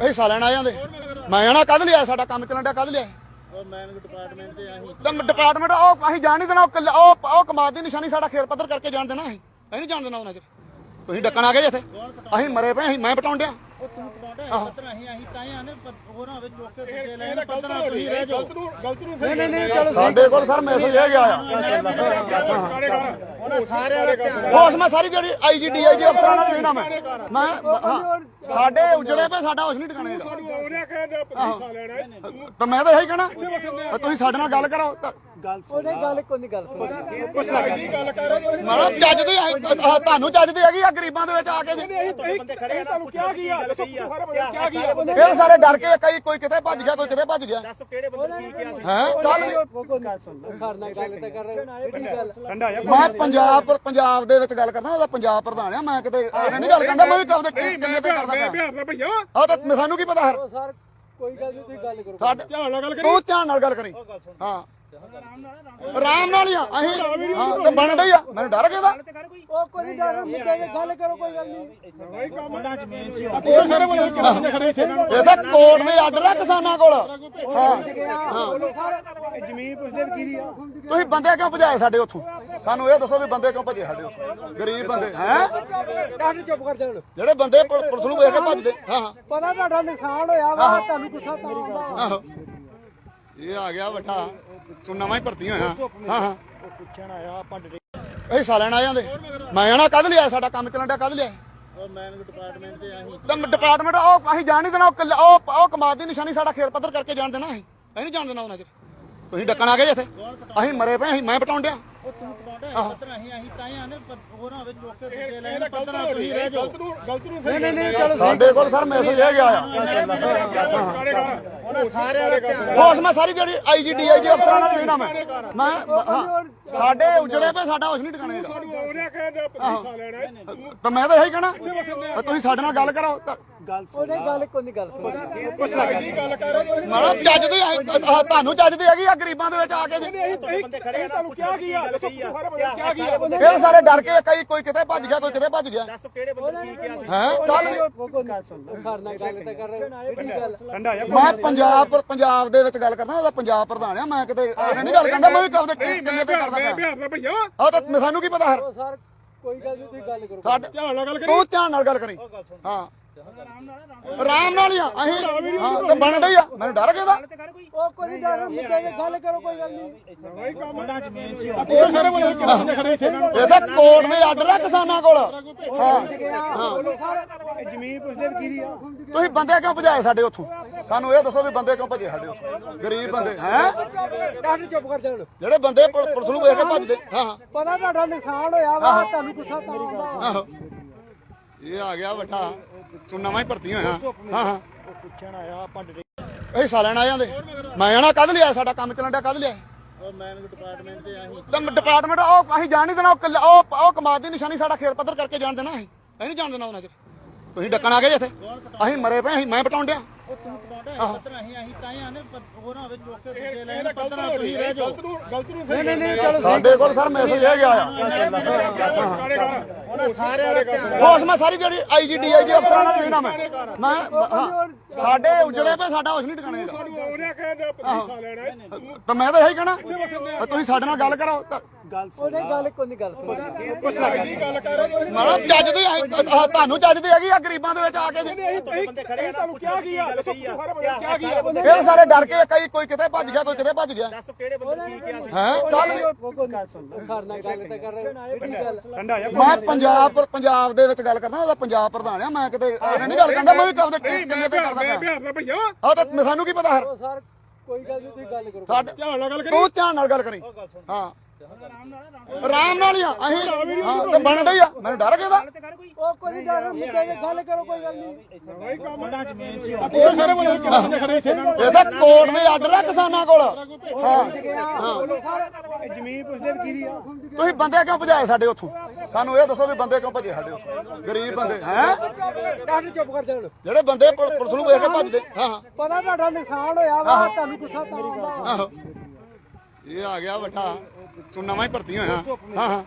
ਇਹ ਹਿੱਸਾ ਲੈਣ ਆ ਜਾਂਦੇ ਮੈਂ ਆਣਾ ਕਦ ਲਿਆ ਸਾਡਾ ਕੰਮ ਚੱਲਣ ਡਿਆ ਕਦ ਲਿਆ। ਉਹ ਮੈਨ ਡਿਪਾਰਟਮੈਂਟ ਤੇ ਆਹੀ ਡਿਪਾਰਟਮੈਂਟ ਉਹ ਅਸੀਂ ਜਾਣ ਨਹੀਂ ਦੇਣਾ ਉਹ ਉਹ ਕਮਾਦ ਦੀ ਨਿਸ਼ਾਨੀ ਸਾਡਾ ਖੇਤ ਪੱਧਰ ਕਰਕੇ ਜਾਣ ਦੇਣਾ ਅਸੀਂ। ਅਸੀਂ ਨਹੀਂ ਜਾਣ ਦੇਣਾ ਉਹਨਾਂ ਚ। ਤੁਸੀਂ ਡੱਕਣ ਆ ਗਏ ਇੱਥੇ। ਅਸੀਂ ਮਰੇ ਪਏ ਅਸੀਂ ਮੈਂ ਪਟਾਉਣ ਡਿਆ। ਉਹ ਤੂੰ ਪਟਾਉਂਦਾ ਹੈ ਪੱਤਰ ਅਸੀਂ ਅਸੀਂ ਤਾਂ ਹੀ ਆਨੇ ਹੋਰਾਂ ਵਿੱਚ ਚੁੱਕ ਕੇ ਦੂਜੇ ਲੈਣ ਪੱਤਰਾਂ ਤੁਸੀਂ ਰਹਿ ਜਾਓ। ਨਹੀਂ ਨਹੀਂ ਨਹੀਂ ਚਲੋ ਸਾਡੇ ਕੋਲ ਸਰ ਮੈਸੇਜ ਇਹ ਗਿਆ ਆ। ਉਹਨਾਂ ਸਾਰਿਆਂ ਦਾ ਧਿਆਨ ਹੋਸ਼ ਮੈਂ ਸਾਰੀ ਜਿਹੜੀ ਆਈਜੀ ਅਫਸਰਾਂ ਨਾਲ ਰਹਿਣਾ ਮੈਂ ਮੈਂ ਸਾਡੇ ਉਜੜੇ ਪਏ ਸਾਡਾ ਹੋਸ਼ ਨਹੀਂ ਟਿਕਾਣੇ ਲੈਣਾ ਤਾਂ ਮੈਂ ਤਾਂ ਇਹੀ ਕਹਿਣਾ। ਤੁਸੀਂ ਸਾਡੇ ਨਾਲ ਗੱਲ ਕਰੋ ਉਹਨੇ ਗੱਲ ਕੋਈ ਨਹੀਂ ਗੱਲ ਸੁਣੀ ਗੱਲ ਕਰ ਮਾੜਾ ਚੱਜ ਦੀ ਆਹ- ਆਹ ਤੁਹਾਨੂੰ ਚੱਜ ਦੀ ਹੈਗੀ ਆ ਗਰੀਬਾਂ ਦੇ ਵਿੱਚ ਆ ਕੇ। ਜੀ ਬੰਦੇ ਖੜੇ ਤੁਹਾਨੂੰ ਕਿਹਾ ਕੀ ਆ? ਦੱਸੋ ਸਾਰੇ ਬੰਦੇ ਕਿਹਾ ਕੀ ਆ? ਫਿਰ ਸਾਰੇ ਡਰ ਕੇ ਕਈ ਕੋਈ ਕਿਤੇ ਭੱਜ ਗਿਆ ਕੋਈ ਕਿਤੇ ਭੱਜ ਗਿਆ। ਦੱਸ ਕਿਹੜੇ ਬੰਦੇ ਕੀ ਕਿਹਾ ਸੀ? ਹੈ? ਕੱਲ ਉਹ ਕੋਈ ਗੱਲ ਸੁਣ ਸਰ ਨਾਲ ਗੱਲ ਤਾਂ ਕਰ ਰਹੇ ਕਿਹੜੀ ਗੱਲ? ਮੈਂ ਪੰਜਾਬ ਪੰਜਾਬ ਦੇ ਵਿੱਚ ਗੱਲ ਕਰਦਾ ਉਹਦਾ ਪੰਜਾਬ ਪ੍ਰਧਾਨ ਆ ਮੈਂ ਕਿਤੇ ਐਵੇਂ ਨਹੀਂ ਗੱਲ ਕਰਦਾ ਮੈਂ ਵੀ ਕਦੇ ਕਿੰਨੇ ਤੇ ਕਰਦਾ ਪਿਆ। ਬਿਹਾਰ ਦਾ ਭਈਆ। ਆ ਤਾਂ ਸਾਨੂੰ ਕੀ ਪਤਾ ਹਰ ਉਹ ਸਰ ਕੋਈ ਗੱਲ ਨਹੀਂ ਤੁਸੀਂ ਗੱਲ ਕਰੋ। ਸਾਡੇ ਧਿਆਨ ਨਾਲ ਗੱਲ ਕਰੀ। ਤੂੰ ਧਿਆਨ ਨਾਲ ਗੱਲ ਕਰੀ। ਹਾਂ। ਆਰਾਮ ਨਾਲ ਹੀ ਆ ਅਸੀਂ ਹਾਂ ਤੇ ਬਣ ਡਈ ਆ ਮੈਨੂੰ ਡਰ ਗਿਆ ਦਾ ਉਹ ਕੋਈ ਡਰ ਮੁੱਕੇ ਗੱਲ ਕਰੋ ਕੋਈ ਗੱਲ ਨਹੀਂ। ਮੁੰਡਾ ਜ਼ਮੀਨ ਸੀ ਉਹ ਸਾਰੇ ਬੰਦੇ ਖੜੇ ਸੀ ਇਹ ਤਾਂ ਕੋਰਟ ਦੇ ਆਰਡਰ ਆ ਕਿਸਾਨਾਂ ਕੋਲ। ਹਾਂ ਜ਼ਮੀਨ ਪੁੱਛਦੇ ਵੀ ਕੀ ਆ ਤੁਸੀਂ ਬੰਦੇ ਕਿਉਂ ਭਜਾਏ ਸਾਡੇ ਉੱਥੋਂ? ਸਾਨੂੰ ਇਹ ਦੱਸੋ ਵੀ ਬੰਦੇ ਕਿਉਂ ਭਜੇ ਸਾਡੇ ਉੱਥੋਂ? ਗਰੀਬ ਬੰਦੇ ਹੈ? ਡਾਕਟਰ ਚੁੱਪ ਕਰ ਜਾਣ। ਜਿਹੜੇ ਬੰਦੇ ਪੁਲਿਸ ਨੂੰ ਵੇਖ ਕੇ ਭੱਜਦੇ ਹਾਂ ਹਾਂ। ਪਤਾ ਤੁਹਾਡਾ ਨੁਕਸਾਨ ਹੋਇਆ ਵਾ ਤੁਹਾਨੂੰ ਗੁੱਸਾ ਤਾਂ ਆਉਂਦਾ। ਆਹੋ। ਇਹ ਆ ਗਿਆ ਵੱਡਾ। ਤੂੰ ਨਵਾਂ ਹੀ ਭਰਤੀ ਹੋਇਆ। ਹਾਂ ਹਾਂ। ਪੁੱਛਣ ਆਇਆ ਆਪਾਂ ਇਹ ਹਿੱਸਾ ਲੈਣ ਆ ਜਾਂਦੇ ਮੈਂ ਆਣਾ ਕਦ ਲਿਆ ਸਾਡਾ ਕੰਮ ਚੱਲਣ ਡਿਆ ਕਦ ਲਿਆ। ਉਹ ਮੈਨ ਡਿਪਾਰਟਮੈਂਟ ਤੇ ਆਹੀ ਡਿਪਾਰਟਮੈਂਟ ਉਹ ਅਸੀਂ ਜਾਣ ਨਹੀਂ ਦੇਣਾ ਉਹ ਉਹ ਉਹ ਕਮਾਦ ਦੀ ਨਿਸ਼ਾਨੀ ਸਾਡਾ ਖੇਤ ਪੱਧਰ ਕਰਕੇ ਜਾਣ ਦੇਣਾ ਅਸੀਂ। ਅਸੀਂ ਨਹੀਂ ਜਾਣ ਦੇਣਾ ਉਹਨਾਂ ਚ। ਤੁਸੀਂ ਡੱਕਣ ਆ ਗਏ ਇੱਥੇ। ਅਸੀਂ ਮਰੇ ਪਏ ਅਸੀਂ ਮੈਂ ਪਟਾਉਣ ਡਿਆ। ਉਹ ਤੂੰ ਪਟਾਉਂਦਾ ਹੈ ਪੱਤਰ ਅਸੀਂ ਅਸੀਂ ਤਾਂ ਹੀ ਆਨੇ ਹੋਰਾਂ ਵਿੱਚ ਚੁੱਕ ਕੇ ਦੂਜੇ ਲੈਣ ਪੱਤਰਾਂ ਤੁਸੀਂ ਰਹਿ ਜਾਓ। ਗਲਤ ਨੂੰ ਗਲਤ ਨੂੰ ਨਹੀਂ ਨਹੀਂ ਨਹੀਂ ਚਲੋ ਸਾਡੇ ਕੋਲ ਸਰ ਮੈਸੇਜ ਇਹ ਗਿਆ ਆ ਉਹਨਾਂ ਸਾਰਿਆਂ ਦਾ ਧਿਆਨ ਹੋਸ਼ ਮੈਂ ਸਾਰੀ ਜਿਹੜੀ ਆਈਜੀਡੀ ਆਈਜੀ ਅਫਸਰਾਂ ਨਾਲ ਰਹਿਣਾ ਮੈਂ। ਮੈਂ ਹਾਂ। ਸਾਡੇ ਉਜੜੇ ਪਏ ਸਾਡਾ ਹੋਸ਼ ਨਹੀਂ ਟਿਕਾਣੇ ਉਹਨੇ ਕਹਿੰਦਾ ਲੈਣਾ ਤਾਂ ਮੈਂ ਤਾਂ ਇਹੀ ਕਹਿਣਾ। ਤਾਂ ਤੁਸੀਂ ਸਾਡੇ ਨਾਲ ਗੱਲ ਕਰੋ ਤਾਂ ਉਹਨੇ ਗੱਲ ਕੋਈ ਨਹੀਂ ਗੱਲ ਸੁਣੀ ਗੱਲ ਕਰ ਮਾੜਾ ਚੱਜ ਦੀ ਆਹ- ਆਹ ਤੁਹਾਨੂੰ ਚੱਜ ਦੀ ਹੈਗੀ ਆ ਗਰੀਬਾਂ ਦੇ ਵਿੱਚ ਆ ਕੇ। ਜੀ ਬੰਦੇ ਖੜੇ ਤੁਹਾਨੂੰ ਕਿਹਾ ਕੀ ਆ। ਦੱਸੋ ਸਾਰੇ ਬੰਦੇ ਕਿਹਾ ਕੀ ਆ? ਫਿਰ ਸਾਰੇ ਡਰ ਕੇ ਕਈ ਕੋਈ ਕਿਤੇ ਭੱਜ ਗਿਆ ਕੋਈ ਕਿਤੇ ਭੱਜ ਗਿਆ। ਦੱਸ ਕਿਹੜੇ ਬੰਦੇ ਕੀ ਕਿਹਾ ਸੀ? ਹੈ? ਕੱਲ ਉਹ ਕੋਈ ਗੱਲ ਸੁਣ ਸਰ ਨਾਲ ਗੱਲ ਤਾਂ ਕਰ ਰਹੇ ਕਿਹੜੀ ਗੱਲ ਮੈਂ ਪੰਜਾਬ ਪੰਜਾਬ ਦੇ ਵਿੱਚ ਗੱਲ ਕਰਦਾ ਉਹਦਾ ਪੰਜਾਬ ਪ੍ਰਧਾਨ ਆ ਮੈਂ ਕਿਤੇ ਐਵੇਂ ਨਹੀਂ ਗੱਲ ਕਰਦਾ ਮੈਂ ਵੀ ਕਦੇ ਕਿੰਨੇ ਤੇ ਕਰਦਾ ਪਿਆ। ਬਿਹਾਰ ਦਾ ਭਈਆ। ਆ ਤਾਂ ਸਾਨੂੰ ਕੀ ਪਤਾ ਹਰ? ਕੋਈ ਗੱਲ ਨਹੀਂ ਤੁਸੀਂ ਗੱਲ ਕਰੋ। ਸਾਡੇ ਧਿਆਨ ਨਾਲ ਗੱਲ ਕਰੀ। ਤੂੰ ਧਿਆਨ ਨਾਲ ਗੱਲ ਕਰੀ। ਹਾਂ। ਆਰਾਮ ਨਾਲ ਹੀ ਆ ਅਸੀਂ ਹਾਂ ਤੇ ਬਣ ਡਈ ਆ। ਮੈਨੂੰ ਡਰ ਗਿਆ ਦਾ ਉਹ ਕੋਈ ਨਹੀਂ ਡਰ ਮੁੱਕੇ ਗੱਲ ਕਰੋ ਕੋਈ ਗੱਲ ਨਹੀਂ। ਮੁੰਡਾ ਜ਼ਮੀਨ ਸੀ ਉਹ ਸਾਰੇ ਬੰਦੇ ਖੜੇ ਸੀ ਇਹ ਤਾਂ ਕੋਰਟ ਦੇ ਆਰਡਰ ਆ ਕਿਸਾਨਾਂ ਕੋਲ। ਹਾਂ। ਜ਼ਮੀਨ ਪੁੱਛਦੇ ਵੀ ਕੀ ਆ? ਤੁਸੀਂ ਬੰਦੇ ਕਿਉਂ ਭਜਾਏ ਸਾਡੇ ਉੱਥੋਂ? ਸਾਨੂੰ ਇਹ ਦੱਸੋ ਵੀ ਬੰਦੇ ਕਿਉਂ ਭਜੇ ਸਾਡੇ ਉੱਥੋਂ? ਗਰੀਬ ਬੰਦੇ ਹੈ? ਡਾਕਟਰ ਚੁੱਪ ਕਰ ਜਾਣ। ਜਿਹੜੇ ਬੰਦੇ ਪੁਲਿਸ ਨੂੰ ਵੇਖ ਕੇ ਭੱਜਦੇ ਹਾਂ ਹਾਂ। ਪਤਾ ਤੁਹਾਡਾ ਨੁਕਸਾਨ ਹੋਇਆ ਵਾ ਤੁਹਾਨੂੰ ਗੁੱਸਾ ਤਾਂ ਆਉਂਦਾ। ਆਹੋ। ਇਹ ਆ ਗਿਆ ਵੱਡਾ। ਤੂੰ ਨਵਾਂ ਹੀ ਭਰਤੀ ਹੋਇਆ। ਹਾਂ ਹਾਂ। ਪੁੱਛਣ ਆਇਆ ਆਪਾਂ ਇਹ ਹਿੱਸਾ ਲੈਣ ਆ ਜਾਂਦੇ ਮੈਂ ਆਣਾ ਕਦ ਲਿਆ ਸਾਡਾ ਕੰਮ ਚੱਲਣ ਡਿਆ ਕਦ ਲਿਆ। ਉਹ ਮੈਨ ਡਿਪਾਰਟਮੈਂਟ ਤੇ ਆਹੀ। ਤੇ ਡਿਪਾਰਟਮੈਂਟ ਉਹ ਅਸੀਂ ਜਾਣ ਨਹੀਂ ਦੇਣਾ ਉਹ ਕਿੱਲਾ- ਉਹ ਉਹ ਕਮਾਦ ਦੀ ਨਿਸ਼ਾਨੀ ਸਾਡਾ ਖੇਤ ਪੱਧਰ ਕਰਕੇ ਜਾਣ ਦੇਣਾ ਅਸੀਂ। ਅਸੀਂ ਨਹੀਂ ਜਾਣ ਦੇਣਾ ਉਹਨਾਂ ਚ। ਤੁਸੀਂ ਡੱਕਣ ਆ ਗਏ ਜੇ ਇੱਥੇ। ਅਸੀਂ ਮਰੇ ਪਏ ਅਸੀਂ ਮੈਂ ਪਟਾਉਣ ਡਿਆ। ਉਹ ਤੂੰ ਪਟਾਉਂਦਾ ਹੈ ਪੱਤਰ ਅਸੀਂ ਅਸੀਂ ਤਾਂ ਹੀ ਆਨੇ ਹੋਰਾਂ ਵਿੱਚ ਚੁੱਕ ਕੇ ਦੂਜੇ ਲੈਣ ਪੱਤਰਾਂ ਤੁਸੀਂ ਰਹਿ ਜਾਓ। ਗਲਤ ਨੂੰ ਗਲਤ ਨੂੰ ਨਹੀਂ ਨਹੀਂ ਨਹੀਂ ਚਲੋ। ਸਾਡੇ ਕੋਲ ਸਰ ਮੈਸੇਜ ਇਹ ਗਿਆ। ਆ ਉਹਨਾਂ ਸਾਰਿਆਂ ਦਾ ਧਿਆਨ ਹੋਸ਼ ਮੈਂ ਸਾਰੀ ਜਿਹੜੀ ਆਈਜੀਡੀ ਆਈਜੀ ਅਫਸਰਾਂ ਨਾਲ ਰਹਿਣਾ ਮੈਂ। ਮੈਂ ਹਾਂ ਸਾਡੇ ਉਜੜੇ ਪਏ ਸਾਡਾ ਹੋਸ਼ ਨਹੀਂ ਟਿਕਾਣੇ ਦਾ ਉਹਨੇ ਕਹਿੰਦਾ ਹਿੱਸਾ ਲੈਣਾ ਤਾਂ ਮੈਂ ਤਾਂ ਇਹੀ ਕਹਿਣਾ। ਤੁਸੀਂ ਸਾਡੇ ਨਾਲ ਗੱਲ ਕਰੋ ਤਾਂ ਉਹਨੇ ਗੱਲ ਕੋਈ ਨਹੀਂ ਗੱਲ ਸੁਣੀ। ਗੱਲ ਕਰ ਮਾੜਾ ਚੱਜ ਦੀ ਆਹ- ਆਹ ਤੁਹਾਨੂੰ ਚੱਜ ਦੀ ਹੈਗੀ ਆ ਗਰੀਬਾਂ ਦੇ ਵਿੱਚ ਆ ਕੇ ਜੀ। ਬੰਦੇ ਖੜੇ ਤੁਹਾਨੂੰ ਕਿਹਾ ਕੀ ਆ। ਦੱਸੋ ਸਾਰੇ ਬੰਦੇ ਕਿਹਾ ਕੀ ਆ? ਫਿਰ ਸਾਰੇ ਡਰ ਕੇ ਕਈ ਕੋਈ ਕਿਤੇ ਭੱਜ ਗਿਆ ਕੋਈ ਕਿਤੇ ਭੱਜ ਗਿਆ। ਦੱਸ ਕਿਹੜੇ ਬੰਦੇ ਕੀ ਕਿਹਾ ਸੀ? ਹੈ? ਕੱਲ ਉਹ ਕੋਈ ਗੱਲ ਸੁਣ ਸਰ ਨਾਲ ਗੱਲ ਤਾਂ ਕਰ ਰਹੇ ਕਿਹੜੀ ਗੱਲ? ਮੈਂ ਪੰਜਾਬ ਪੰਜਾਬ ਦੇ ਵਿੱਚ ਗੱਲ ਕਰਦਾ ਉਹਦਾ ਪੰਜਾਬ ਪ੍ਰਧਾਨ ਆ ਮੈਂ ਕਿਤੇ ਨਹੀਂ ਗੱਲ ਕਰਦਾ ਮੈਂ ਵੀ ਕਦੇ ਕਿੰਨੇ ਤੇ ਕਰਦਾ ਭਈਆ। ਆ ਤਾਂ ਸਾਨੂੰ ਕੀ ਪਤਾ ਸਰ ਕੋਈ ਗੱਲ ਨਹੀਂ ਤੁਸੀਂ ਗੱਲ ਕਰੋ। ਸਾਡੇ ਧਿਆਨ ਨਾਲ ਗੱਲ ਕਰੀ। ਤੂੰ ਧਿਆਨ ਨਾਲ ਗੱਲ ਕਰੀ। ਹਾਂ। ਆਰਾਮ ਨਾਲ ਹੀ ਆ ਅਸੀਂ ਹਾਂ ਤੇ ਬਣ ਡਈ ਆ ਮੈਨੂੰ ਡਰ ਗਿਆ ਦਾ ਉਹ ਕੋਈ ਨਹੀਂ ਡਰ ਮੁੱਕੇ ਗੱਲ ਕਰੋ ਕੋਈ ਗੱਲ ਨਹੀਂ। ਜ਼ਮੀਨ ਸੀ ਉਹ ਸਾਰੇ ਬੰਦੇ ਖੜੇ ਸੀ ਇਹ ਤਾਂ ਕੋਰਟ ਦੇ ਆਰਡਰ ਆ ਕਿਸਾਨਾਂ ਕੋਲ। ਹਾਂ ਜ਼ਮੀਨ ਪੁੱਛਦੇ ਵੀ ਕੀ ਆ ਤੁਸੀਂ ਬੰਦੇ ਕਿਉਂ ਭਜਾਏ ਸਾਡੇ ਉੱਥੋਂ? ਸਾਨੂੰ ਇਹ ਦੱਸੋ ਵੀ ਬੰਦੇ ਕਿਉਂ ਭਜੇ ਸਾਡੇ ਉੱਥੋਂ? ਗਰੀਬ ਬੰਦੇ ਹੈ? ਡਾਕਟਰ ਚੁੱਪ ਕਰ ਜਾਣ ਜਿਹੜੇ ਬੰਦੇ ਪੁਲਿਸ ਨੂੰ ਵੇਖ ਕੇ ਭੱਜਦੇ ਹਾਂ ਹਾਂ। ਪਤਾ ਤੁਹਾਡਾ ਨੁਕਸਾਨ ਹੋਇਆ ਵਾ ਤੁਹਾਨੂੰ ਗੁੱਸਾ ਤਾਂ ਆਉਂਦਾ। ਇਹ ਆ ਗਿਆ ਵੱਡਾ। ਤੂੰ ਨਵਾਂ ਹੀ ਭਰਤੀ ਹੋਇਆ। ਹਾਂ ਹਾਂ।